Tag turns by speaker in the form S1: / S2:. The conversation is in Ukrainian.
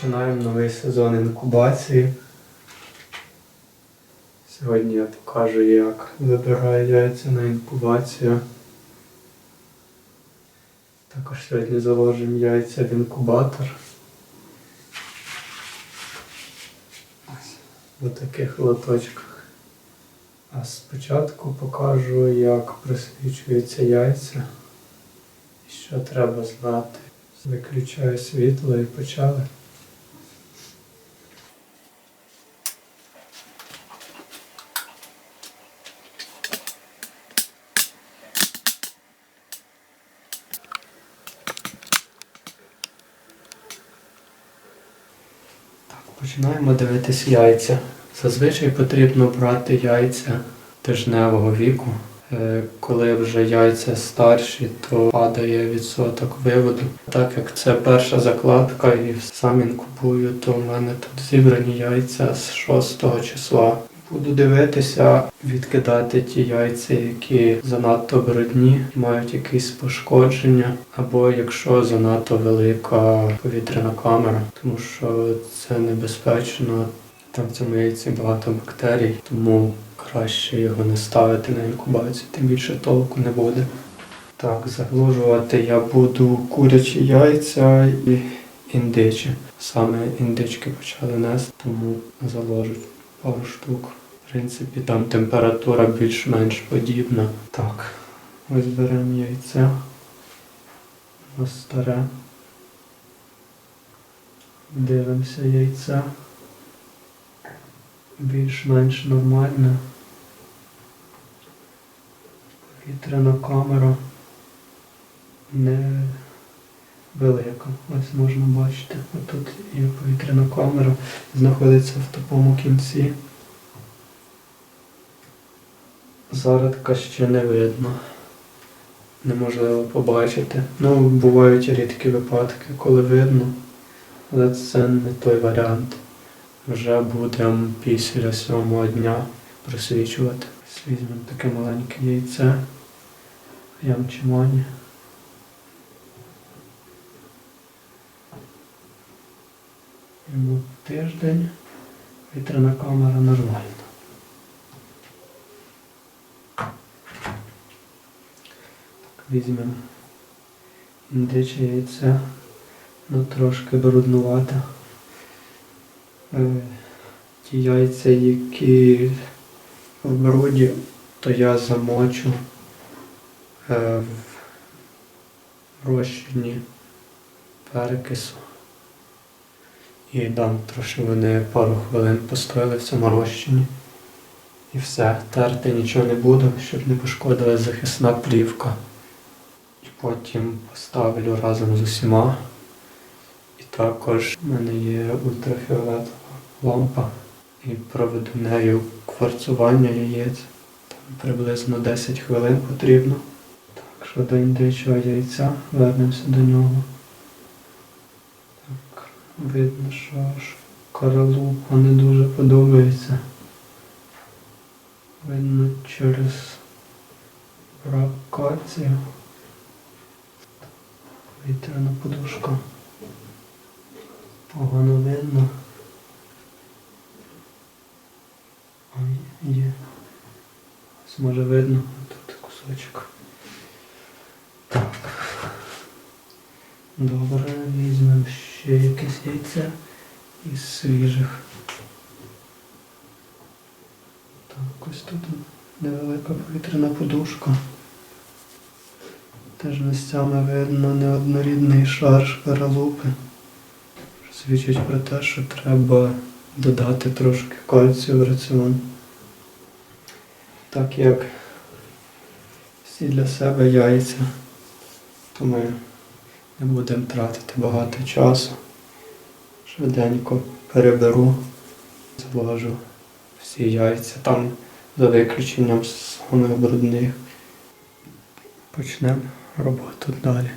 S1: Починаємо новий сезон інкубації. Сьогодні я покажу, як вибираю яйця на інкубацію. Також сьогодні заложимо яйця в інкубатор. В таких лоточках. А спочатку покажу, як просвічуються яйця і що треба знати. Виключаю світло і почали. Починаємо дивитись яйця. Зазвичай потрібно брати яйця тижневого віку. Е, Коли вже яйця старші, то падає відсоток виводу. Так як це перша закладка і сам інкубую, то в мене тут зібрані яйця з 6 числа. Буду дивитися, відкидати ті яйця, які занадто брудні, мають якісь пошкодження, або якщо занадто велика повітряна камера, тому що це небезпечно. Там в цьому яйці багато бактерій, тому краще його не ставити на інкубацію, тим більше толку не буде. Так, заглужувати я буду курячі яйця і індичі. Саме індички почали нести, тому заложуть пару штук. В принципі, там температура більш-менш подібна. Так, ось беремо яйця. Ось старе. Дивимося яйця. Більш-менш нормальне. Повітряна камера не велика. Ось можна бачити. Отут є повітряна камера, знаходиться в тупому кінці. Зародка ще не видно. Неможливо побачити. Ну, бувають рідкі випадки, коли видно, але це не той варіант. Вже будемо після сьомого дня просвічувати. Візьмемо таке маленьке яйце. Ямчимані. Йому тиждень. Вітряна камера нормальна. Візьмемо індиче яйце. Ну трошки бруднувате. Ті яйця, які в бруді, то я замочу е, в розчині перекису. І дам трошки вони пару хвилин постояли в цьому розчині. І все, терти нічого не буду, щоб не пошкодила захисна плівка. Потім поставлю разом з усіма. І також в мене є ультрафіолетова лампа. І проведу нею кварцування яєць. Там приблизно 10 хвилин потрібно. Так, щодо індичого яйця, вернемося до нього. Так, видно, що аж каралупа не дуже подобається. Видно через брак. Вітряна подушка. Погано видно. Ой, є. Ось може видно, тут кусочок. Так. Добре, візьмемо ще якесь яйце із свіжих. Так, ось тут невелика повітряна подушка. Теж місцями видно неоднорідний шар шкаралупи. Що свідчить про те, що треба додати трошки кальцію в раціон. Так як всі для себе яйця, то ми не будемо тратити багато часу. Швиденько переберу, зважу всі яйця там за виключенням самих брудних. Почнемо роботу далі.